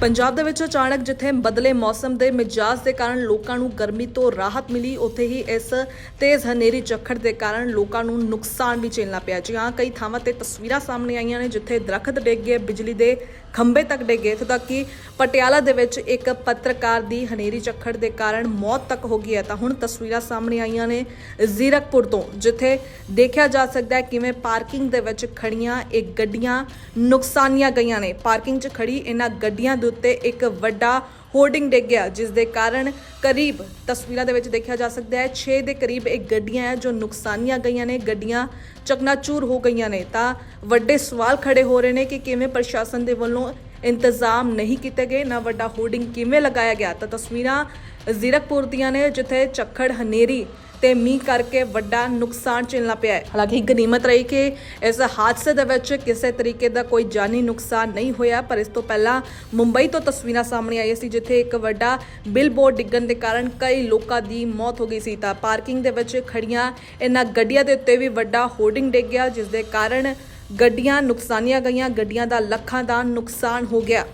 ਪੰਜਾਬ ਦੇ ਵਿੱਚ ਅਚਾਨਕ ਜਿੱਥੇ ਬਦਲੇ ਮੌਸਮ ਦੇ ਮਿਜਾਜ਼ ਦੇ ਕਾਰਨ ਲੋਕਾਂ ਨੂੰ ਗਰਮੀ ਤੋਂ ਰਾਹਤ ਮਿਲੀ, ਉੱਥੇ ਹੀ ਇਸ ਤੇਜ਼ ਹਨੇਰੀ ਝੱਖੜ ਦੇ ਕਾਰਨ ਲੋਕਾਂ ਨੂੰ ਨੁਕਸਾਨ ਵੀ ਝੇਲਣਾ ਪਿਆ। ਜੀ ਹਾਂ, ਕਈ ਥਾਵਾਂ ਤੇ ਤਸਵੀਰਾਂ ਸਾਹਮਣੇ ਆਈਆਂ ਨੇ ਜਿੱਥੇ ਦਰਖਤ ਡਿੱਗ ਗਏ, ਬਿਜਲੀ ਦੇ ਖੰਭੇ ਤੱਕ ਡਿੱਗ ਗਏ, ਇੱਥੋਂ ਤੱਕ ਕਿ ਪਟਿਆਲਾ ਦੇ ਵਿੱਚ ਇੱਕ ਪੱਤਰਕਾਰ ਦੀ ਹਨੇਰੀ ਝੱਖੜ ਦੇ ਕਾਰਨ ਮੌਤ ਤੱਕ ਹੋ ਗਈ ਹੈ। ਤਾਂ ਹੁਣ ਤਸਵੀਰਾਂ ਸਾਹਮਣੇ ਆਈਆਂ ਨੇ ਜ਼ੀਰਕਪੁਰ ਤੋਂ, ਜਿੱਥੇ ਦੇਖਿਆ ਜਾ ਸਕਦਾ ਹੈ ਕਿਵੇਂ ਪਾਰਕਿੰਗ ਦੇ ਵਿੱਚ ਖੜੀਆਂ ਇਹ ਗੱਡੀਆਂ ਨੁਕਸਾਨੀਆਂ ਗਈਆਂ ਨੇ। ਪਾਰਕਿੰਗ 'ਚ ਖੜੀ ਇਹਨਾਂ ਗੱਡੀਆਂ ਦੇ ਉੱਤੇ ਇੱਕ ਵੱਡਾ ਹੋਰਡਿੰਗ ਡਿੱਗ ਗਿਆ, ਜਿਸ ਦੇ ਕਾਰਨ ਕਰੀਬ, ਤਸਵੀਰਾਂ ਦੇ ਵਿੱਚ ਦੇਖਿਆ ਜਾ ਸਕਦਾ ਹੈ 6 ਦੇ ਕਰੀਬ ਇਹ ਗੱਡੀਆਂ ਹੈ ਜੋ ਨੁਕਸਾਨੀਆਂ ਗਈਆਂ ਨੇ, ਗੱਡੀਆਂ ਚਕਨਾਚੂਰ ਹੋ ਗਈਆਂ ਨੇ। ਤਾਂ ਵੱਡੇ ਸਵਾਲ ਖੜੇ ਹੋ ਰਹੇ ਨੇ ਕਿ ਕਿਵੇਂ ਪ੍ਰਸ਼ਾਸਨ ਦੇ ਵੱਲੋਂ ਇੰਤਜ਼ਾਮ ਨਹੀਂ ਕੀਤੇ ਗਏ, ਨਾ ਵੱਡਾ ਹੋਰਡਿੰਗ ਕਿਵੇਂ ਲਗਾਇਆ ਗਿਆ? ਤਾਂ ਤਸਵੀਰਾਂ ਜ਼ੀਰਕਪੁਰ ਦੀਆਂ ਨੇ, ਜਿੱਥੇ ਚੱਖੜ ਹਨੇਰੀ ਤੇ ਮੀਂਹ ਕਰਕੇ ਵੱਡਾ ਨੁਕਸਾਨ ਝੇਲਣਾ ਪਿਆ ਹੈ। ਹਾਲਾਂਕਿ ਗਨੀਮਤ ਰਹੀ ਕਿ ਇਸ ਹਾਦਸੇ ਦੇ ਵਿੱਚ ਕਿਸੇ ਤਰੀਕੇ ਦਾ ਕੋਈ ਜਾਨੀ ਨੁਕਸਾਨ ਨਹੀਂ ਹੋਇਆ, ਪਰ ਇਸ ਤੋਂ ਪਹਿਲਾਂ ਮੁੰਬਈ ਤੋਂ ਤਸਵੀਰਾਂ ਸਾਹਮਣੇ ਆਈਆਂ ਸੀ, ਜਿੱਥੇ ਇੱਕ ਵੱਡਾ ਬਿਲਬੋਰਡ ਡਿੱਗਣ ਦੇ ਕਾਰਨ ਕਈ ਲੋਕਾਂ ਦੀ ਮੌਤ ਹੋ ਗਈ ਸੀ। ਤਾਂ ਪਾਰਕਿੰਗ ਦੇ ਵਿੱਚ ਖੜੀਆਂ ਇਹਨਾਂ ਗੱਡੀਆਂ ਦੇ ਉੱਤੇ ਵੀ ਵੱਡਾ ਹੋਰਡਿੰਗ ਡਿੱਗ ਗਿਆ, ਜਿਸ ਦੇ ਕਾਰਨ ਗੱਡੀਆਂ ਨੁਕਸਾਨੀਆਂ ਗਈਆਂ, ਗੱਡੀਆਂ ਦਾ ਲੱਖਾਂ ਦਾ ਨੁਕਸਾਨ ਹੋ ਗਿਆ।